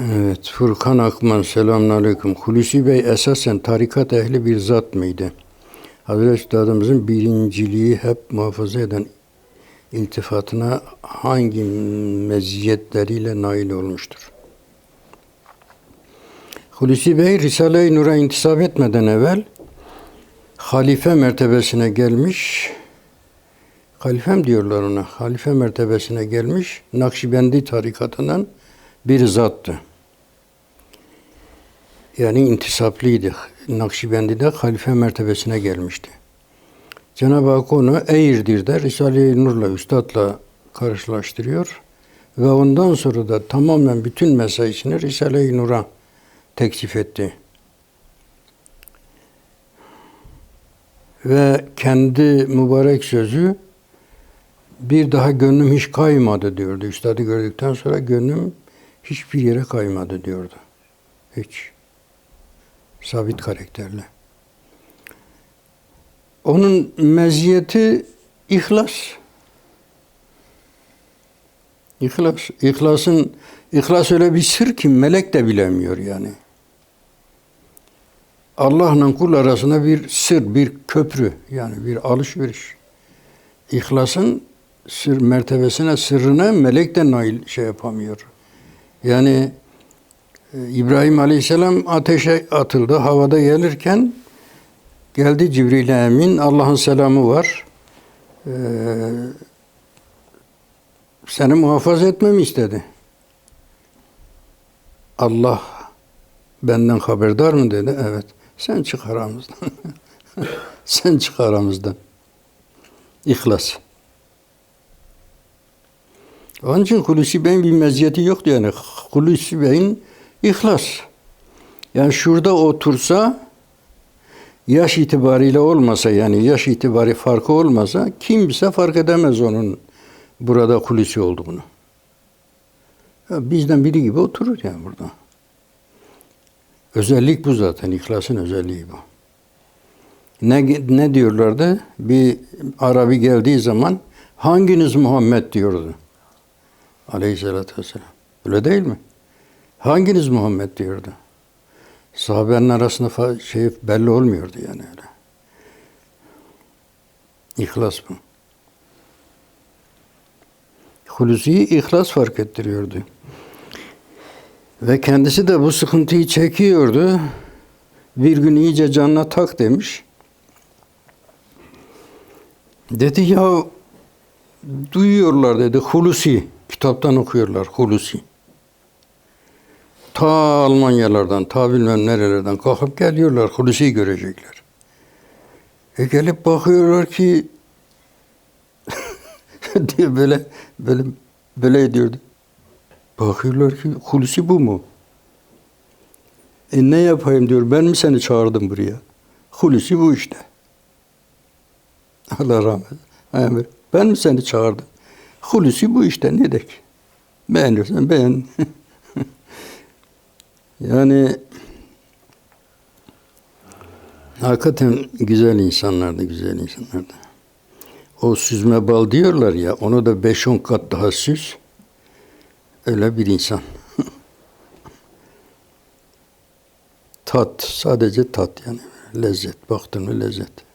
Evet, Furkan Akman selamünaleyküm. Hulusi Bey esasen tarikat ehli bir zat mıydı? Hazreti Üstadımızın birinciliği hep muhafaza eden iltifatına hangi meziyetleriyle nail olmuştur? Hulusi Bey Risale-i Nur'a intisap etmeden evvel halife mertebesine gelmiş, halifem diyorlar ona, halife mertebesine gelmiş, Nakşibendi tarikatından bir zattı. Yani intisaplıydı. Nakşibendi'de halife mertebesine gelmişti. Cenab-ı Hak onu Eğirdir'de Risale-i Nur'la, Üstad'la karşılaştırıyor. Ve ondan sonra da tamamen bütün mesaisini Risale-i Nur'a teksif etti. Ve kendi mübarek sözü bir daha gönlüm hiç kaymadı diyordu. Üstadı gördükten sonra gönlüm hiçbir yere kaymadı diyordu. Hiç. Sabit karakterli. Onun meziyeti ihlas. İhlas. İhlasın ihlas öyle bir sır ki melek de bilemiyor yani. Allah'la kul arasında bir sır, bir köprü yani bir alışveriş. İhlasın sır mertebesine, sırrına melek de nail şey yapamıyor. Yani e, İbrahim Aleyhisselam ateşe atıldı. Havada gelirken geldi Cibril Emin. Allah'ın selamı var. Ee, seni muhafaza etmemi istedi. Allah benden haberdar mı dedi. Evet. Sen çık aramızdan. Sen çık aramızdan. İhlas. Onun için Hulusi Bey'in bir meziyeti yoktu yani. Hulusi Bey'in ihlas. Yani şurada otursa yaş itibariyle olmasa yani yaş itibari farkı olmasa kimse fark edemez onun burada Hulusi olduğunu. Ya bizden biri gibi oturur yani burada. Özellik bu zaten. İhlasın özelliği bu. Ne, ne diyorlardı? Bir Arabi geldiği zaman hanginiz Muhammed diyordu. Aleyhisselatü vesselam. Öyle değil mi? Hanginiz Muhammed diyordu. Sahabenin arasında şey belli olmuyordu yani öyle. İhlas bu. Hulusi'yi ihlas fark ettiriyordu. Ve kendisi de bu sıkıntıyı çekiyordu. Bir gün iyice canına tak demiş. Dedi ya duyuyorlar dedi Hulusi. Kitaptan okuyorlar Hulusi. Ta Almanyalardan, ta bilmem nerelerden kalkıp geliyorlar Hulusi'yi görecekler. E gelip bakıyorlar ki diye böyle böyle böyle ediyordu. Bakıyorlar ki Hulusi bu mu? E ne yapayım diyor. Ben mi seni çağırdım buraya? Hulusi bu işte. Allah rahmet. eylesin. Ben mi seni çağırdım? Hulusi bu işte ne dek? Beğenirsen beğen. yani hakikaten güzel insanlardı, güzel insanlardı. O süzme bal diyorlar ya, onu da 5-10 kat daha süz. Öyle bir insan. tat, sadece tat yani. Lezzet, baktın mı lezzet.